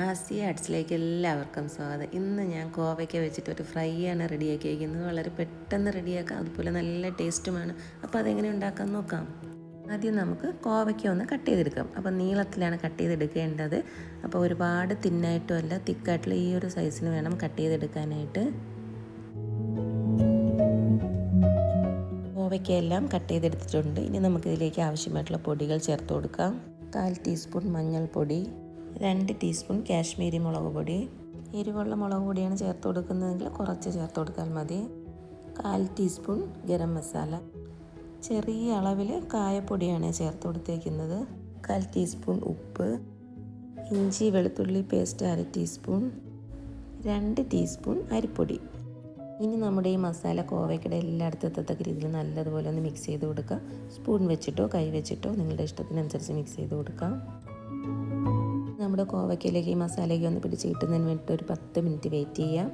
ആസിയ ആർട്സിലേക്ക് എല്ലാവർക്കും സ്വാഗതം. ഇന്ന് ഞാൻ കോവയ്ക്ക വെച്ചിട്ട് ഒരു ഫ്രൈ ആണ് റെഡിയാക്കി വയ്ക്കുന്നത് വളരെ പെട്ടെന്ന് റെഡിയാക്കാം. അതുപോലെ നല്ല ടേസ്റ്റുമാണ്. അപ്പോൾ അതെങ്ങനെ ഉണ്ടാക്കാൻ നോക്കാം. ആദ്യം നമുക്ക് കോവയ്ക്ക ഒന്ന് കട്ട് ചെയ്തെടുക്കാം. അപ്പോൾ നീളത്തിലാണ് കട്ട് ചെയ്തെടുക്കേണ്ടത്. അപ്പോൾ ഒരുപാട് തിന്നായിട്ടും അല്ല തിക്കായിട്ടുള്ള ഈ ഒരു സൈസിന് വേണം കട്ട് ചെയ്തെടുക്കാനായിട്ട്. കോവയ്ക്കയെല്ലാം കട്ട് ചെയ്തെടുത്തിട്ടുണ്ട്. ഇനി നമുക്കിതിലേക്ക് ആവശ്യമായിട്ടുള്ള പൊടികൾ ചേർത്ത് കൊടുക്കാം. കാൽ ടീസ്പൂൺ മഞ്ഞൾപ്പൊടി. രണ്ട് ടീസ്പൂൺ കാശ്മീരി മുളക് പൊടി. എരിവുള്ള മുളക് പൊടിയാണ് ചേർത്ത് കൊടുക്കുന്നതെങ്കിൽ കുറച്ച് ചേർത്ത് കൊടുത്താൽ മതി. കാൽ ടീസ്പൂൺ ഗരം മസാല. ചെറിയ അളവിൽ കായപ്പൊടിയാണ് ചേർത്ത് കൊടുത്തേക്കുന്നത്. കാൽ ടീസ്പൂൺ ഉപ്പ്. ഇഞ്ചി വെളുത്തുള്ളി പേസ്റ്റ് അര ടീസ്പൂൺ. രണ്ട് ടീസ്പൂൺ അരിപ്പൊടി. ഇനി നമ്മുടെ ഈ മസാല കോവയ്ക്കയുടെ എല്ലായിടത്തും എത്തത്തക്ക രീതിയിൽ നല്ലതുപോലെ ഒന്ന് മിക്സ് ചെയ്ത് കൊടുക്കുക സ്പൂൺ വെച്ചിട്ടോ കൈ വെച്ചിട്ടോ നിങ്ങളുടെ ഇഷ്ടത്തിനനുസരിച്ച് മിക്സ് ചെയ്ത് കൊടുക്കാം. നമ്മുടെ കോവയ്ക്കയിലേക്ക് ഈ മസാലയ്ക്ക് ഒന്ന് പിടിച്ച് കിട്ടുന്നതിന് വേണ്ടിയിട്ട് ഒരു പത്ത് മിനിറ്റ് വെയിറ്റ് ചെയ്യാം.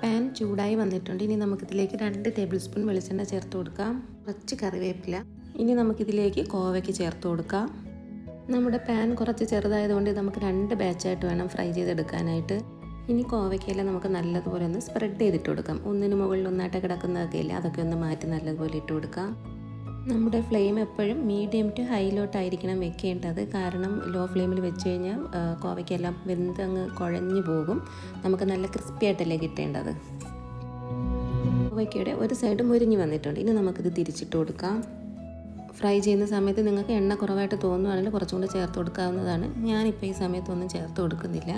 പാൻ ചൂടായി വന്നിട്ടുണ്ട്. ഇനി നമുക്കിതിലേക്ക് രണ്ട് ടേബിൾ സ്പൂൺ വെളിച്ചെണ്ണ ചേർത്ത് കൊടുക്കാം. കുറച്ച് കറിവേപ്പില. ഇനി നമുക്കിതിലേക്ക് കോവയ്ക്ക് ചേർത്ത് കൊടുക്കാം. നമ്മുടെ പാൻ കുറച്ച് ചെറുതായതുകൊണ്ട് നമുക്ക് രണ്ട് ബാച്ചായിട്ട് വേണം ഫ്രൈ ചെയ്തെടുക്കാനായിട്ട്. ഇനി കോവയ്ക്കയില നമുക്ക് നല്ലതുപോലെ ഒന്ന് സ്പ്രെഡ് ചെയ്തിട്ട് കൊടുക്കാം. ഒന്നിന് മുകളിൽ ഒന്നായിട്ട് കിടക്കുന്നതൊക്കെ ഇല്ല അതൊക്കെ ഒന്ന് മാറ്റി നല്ലതുപോലെ ഇട്ട് കൊടുക്കാം. നമ്മുടെ ഫ്ലെയിം എപ്പോഴും മീഡിയം ടു ഹൈയിലോട്ടായിരിക്കണം വെക്കേണ്ടത്. കാരണം ലോ ഫ്ലെയിമിൽ വെച്ച് കഴിഞ്ഞാൽ കോവയ്ക്കെല്ലാം വെന്ത് അങ്ങ് കുഴഞ്ഞു പോകും. നമുക്ക് നല്ല ക്രിസ്പി ആയിട്ടല്ലേ കിട്ടേണ്ടത്. കോവയ്ക്കയുടെ ഒരു സൈഡ് മുരിഞ്ഞ് വന്നിട്ടുണ്ട്. ഇനി നമുക്കിത് തിരിച്ചിട്ട് കൊടുക്കാം. ഫ്രൈ ചെയ്യുന്ന സമയത്ത് നിങ്ങൾക്ക് എണ്ണ കുറവായിട്ട് തോന്നുവാണെങ്കിൽ കുറച്ചുകൂടി ചേർത്ത് കൊടുക്കാവുന്നതാണ്. ഞാനിപ്പോൾ ഈ സമയത്തൊന്നും ചേർത്ത് കൊടുക്കുന്നില്ല.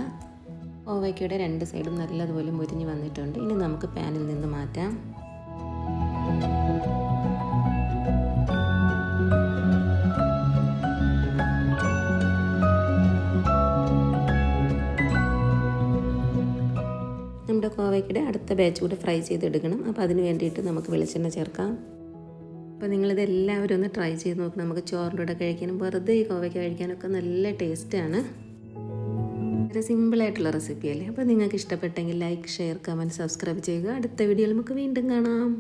കോവയ്ക്കയുടെ രണ്ട് സൈഡും നല്ലതുപോലെ മുരിഞ്ഞ് വന്നിട്ടുണ്ട്. ഇനി നമുക്ക് പാനിൽ നിന്ന് മാറ്റാം. നമ്മുടെ കോവയ്ക്കയുടെ അടുത്ത ബാച്ച് കൂടെ ഫ്രൈ ചെയ്തെടുക്കണം. അപ്പോൾ അതിന് വേണ്ടിയിട്ട് നമുക്ക് വെളിച്ചെണ്ണ ചേർക്കാം. അപ്പോൾ നിങ്ങളിത് എല്ലാവരും ഒന്ന് ട്രൈ ചെയ്ത് നോക്കണം നമുക്ക് ചോറിന്റെ കൂടെ കഴിക്കാനും വെറുതെ ഈ കോവയ്ക്ക കഴിക്കാനൊക്കെ നല്ല ടേസ്റ്റാണ് വളരെ സിമ്പിളായിട്ടുള്ള റെസിപ്പി അല്ലേ? അപ്പോൾ നിങ്ങൾക്ക് ഇഷ്ടപ്പെട്ടെങ്കിൽ ലൈക്ക് ഷെയർ കമന്റ് സബ്സ്ക്രൈബ് ചെയ്യുക. അടുത്ത വീഡിയോയിൽ നമുക്ക് വീണ്ടും കാണാം.